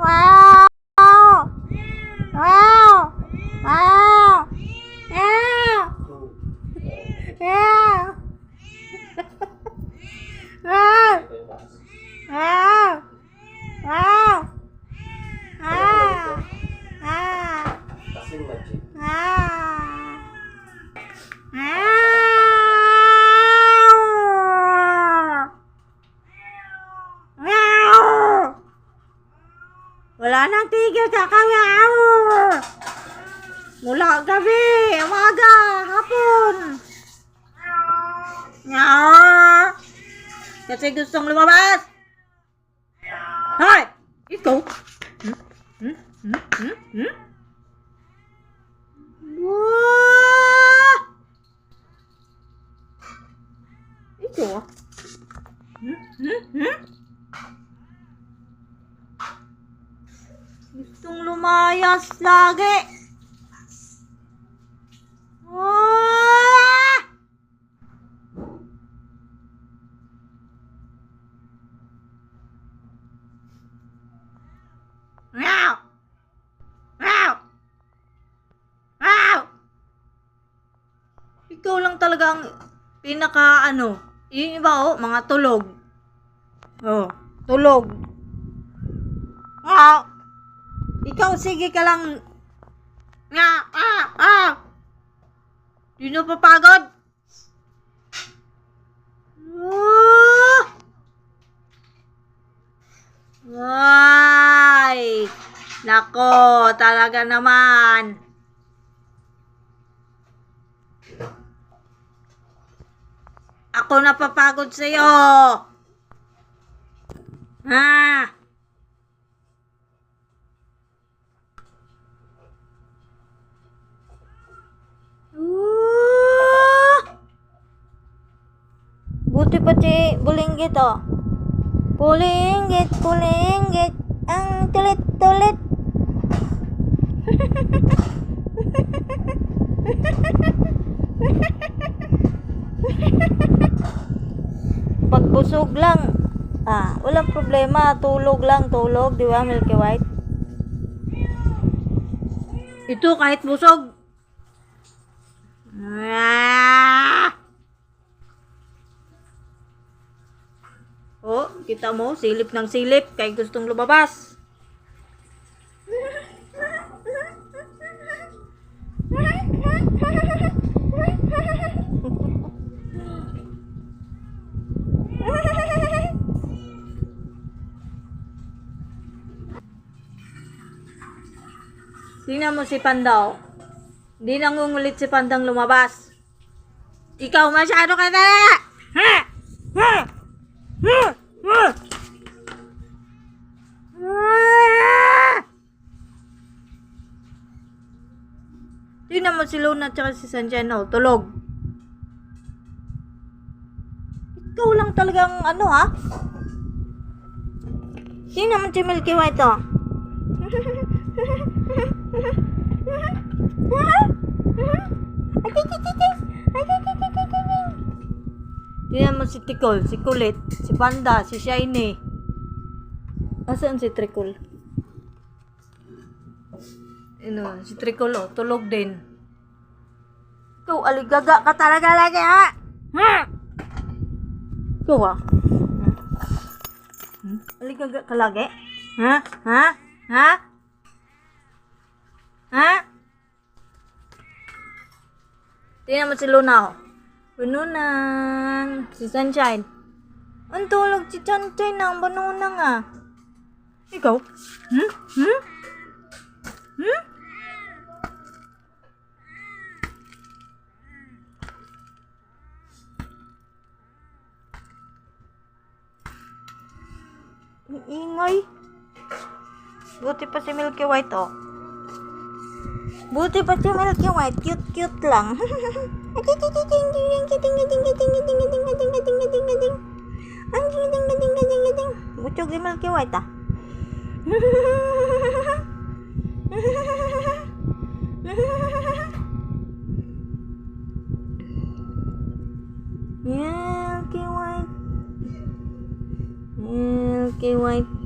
wow. Wala nang tigil kakayaw! Mula gabi, umaga, hapon. Meow! Kasi gustong lumabas. Hoy! Ikaw? Hmm? Hmm? Hmm? Hmm? Hmm? Ah. Hmm? Hmm? Hmm? Gustong lumayas lagi. Ah! Meow! Meow! Ikaw lang talaga ang pinaka ano. Yung iba oh, mga tulog. Oh, tulog. Meow! Ikaw sige ka lang. Nga, ah, ah. Di na papagod. Ah! Ay! Nako, talaga naman. Ako napapagod sa'yo. Ha? Ooh! Buti pati bulinggit oh. Pulinggit, pulinggit, ang tulit-tulit. Pag busog lang, ah, walang problema, tulog lang, tulog, di ba, Milky White? Ito kahit busog. Ah! Oh, kita mo, silip ng silip, kay gustong lumabas. Tingnan mo si Pandaw. Hindi nangungulit si Pandang lumabas. Ikaw masyado ka na! Ha! Ha! Ha! Tingnan mo si Luna at si Sanjano, tulog. Ikaw lang talagang ano ha? Tingnan mo si Milky White oh. Tingnan mo si Tikol, si Kulit, si Panda, si Shiny. Asan si Tricol? Ano, si Tricol oh, tulog din. Ikaw, aligaga ka talaga lagi ha? Ha? Ikaw ah. Hmm? Aligaga ka lagi? Ha? Ha? Ha? Ha? Tingnan mo si Luna oh. Banunang. Si Sunshine. Ang tulog si Sunshine ng banunang ah. Ikaw? Hmm? Hmm? Hmm? Ang ingay. Buti pa si Milky White oh. Buti pa si Milky White, cute-cute lang. Butog yung Milky White ah. Milky White. Milky White.